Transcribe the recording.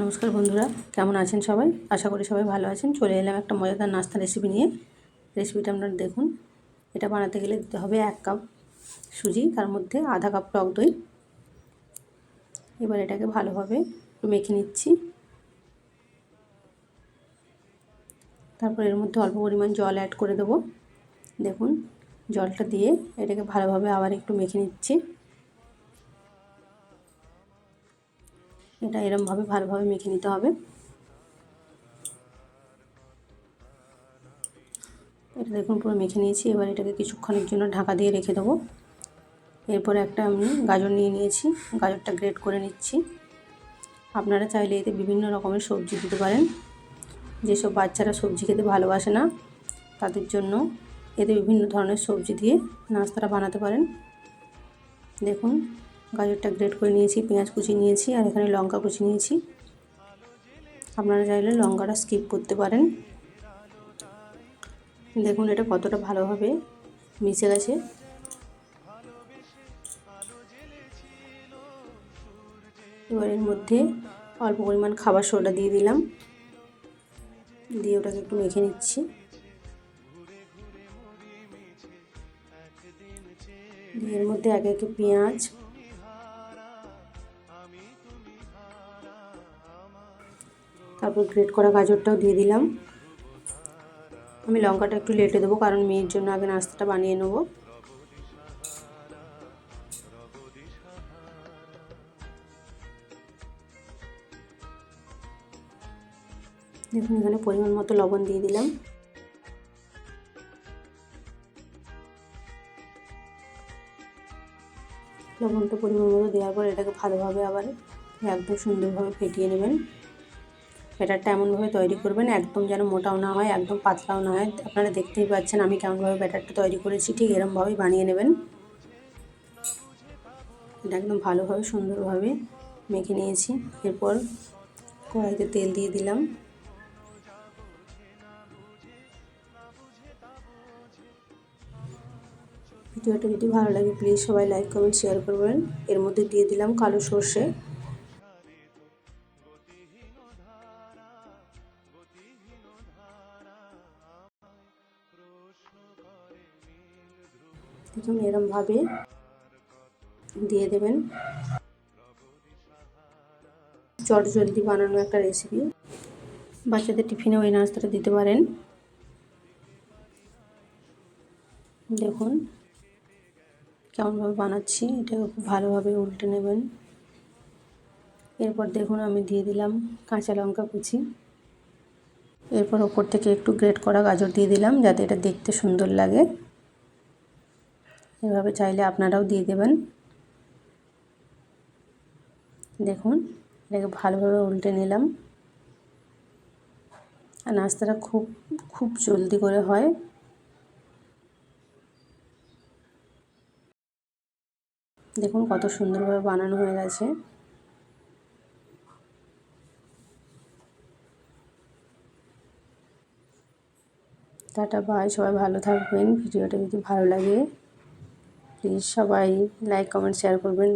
নমস্কার বন্ধুরা, কেমন আছেন সবাই? আশা করি সবাই ভালো আছেন। চলে এলাম একটা মজাদার নাস্তা রেসিপি নিয়ে। রেসিপিটা আপনারা দেখুন। এটা বানাতে গেলে দিতে হবে এক কাপ সুজি, তার মধ্যে আধা কাপ টক দই। এবার এটাকে ভালোভাবে মেখে নিচ্ছি। তারপর এর মধ্যে অল্প পরিমাণ জল অ্যাড করে দেবো। দেখুন, জলটা দিয়ে এটাকে ভালোভাবে আবার একটু মেখে নিচ্ছি। এটা এরমভাবে ভালোভাবে মেখে নিতে হবে। এটা দেখুন, পুরো মেখে নিয়েছি। এবার এটাকে কিছুক্ষণের জন্য ঢাকা দিয়ে রেখে দেবো। এরপরে একটা আমি গাজর নিয়ে নিয়েছি। গাজরটা গ্রেট করে নিচ্ছি। আপনারা চাইলে এতে বিভিন্ন রকমের সবজি দিতে পারেন। যেসব বাচ্চারা সবজি খেতে ভালোবাসে না, তাদের জন্য এতে বিভিন্ন ধরনের সবজি দিয়ে নাস্তাটা বানাতে পারেন। দেখুন গাজরটা গ্রেট করে নিয়েছি, পেঁয়াজ কুচি নিয়েছি আর এখানে লঙ্কা কুচি নিয়েছি। আপনারা চাইলে লঙ্কাটা স্কিপ করতে পারেন। দেখুন এটা কতটা ভালোভাবে মিশে গেছে। এবার এর মধ্যে অল্প পরিমাণ খাবার সোডা দিয়ে দিলাম। দিয়ে ওটাকে একটু মেখে নিচ্ছি। এর মধ্যে আগে একে পেঁয়াজ তারপর গ্রেট করা গাজরটাও দিয়ে দিলাম। আমি লঙ্কাটা একটু লেটে দেবো, কারণ মেয়ের জন্য আগে নাস্তাটা বানিয়ে নেব। দেখুন, এখানে পরিমাণ মতো লবণ দিয়ে দিলাম। লবণটা পরিমাণ মতো দেওয়ার পর এটাকে ভালোভাবে আবার একদম সুন্দরভাবে ফেটিয়ে নেবেন। ব্যাটারটা এমনভাবে তৈরি করবেন, একদম যেন মোটাও না হয়, একদম পাতলাও না হয়। আপনারা দেখতেই পাচ্ছেন আমি কেমনভাবে ব্যাটারটা তৈরি করেছি, ঠিক এরমভাবেই বানিয়ে নেবেন। এটা একদম ভালোভাবে, সুন্দরভাবে মেখে নিয়েছি। এরপর কড়াইতে তেল দিয়ে দিলাম। ভিডিওটা যদি ভালো লাগে প্লিজ সবাই লাইক কমেন্ট শেয়ার করবেন। এর মধ্যে দিয়ে দিলাম কালো সর্ষে। দেখুন এরমভাবে দিয়ে দেবেন। চট জলদি বানানো একটা রেসিপি বাচ্চাদের টিফিনে ওই নাস্তাটা দিতে পারেন। দেখুন কেমনভাবে বানাচ্ছি, এটা খুব ভালোভাবে উল্টে নেবেন। এরপর দেখুন আমি দিয়ে দিলাম কাঁচা লঙ্কা কুচি। এরপর ওপর থেকে একটু গ্রেট করা গাজর দিয়ে দিলাম, যাতে এটা দেখতে সুন্দর লাগে। এভাবে চাইলে আপনারাও দিয়ে দেবেন। দেখুন, এটাকে ভালোভাবে উল্টে নিলাম। আর নাস্তাটা খুব খুব জলদি করে হয়। দেখুন কত সুন্দরভাবে বানানো হয়ে গেছে। Ta-ta, bye. সবাই ভালো থাকবেন। ভিডিওটা যদি ভালো লাগে। প্লিজ সবাই লাইক কমেন্ট শেয়ার করবেন।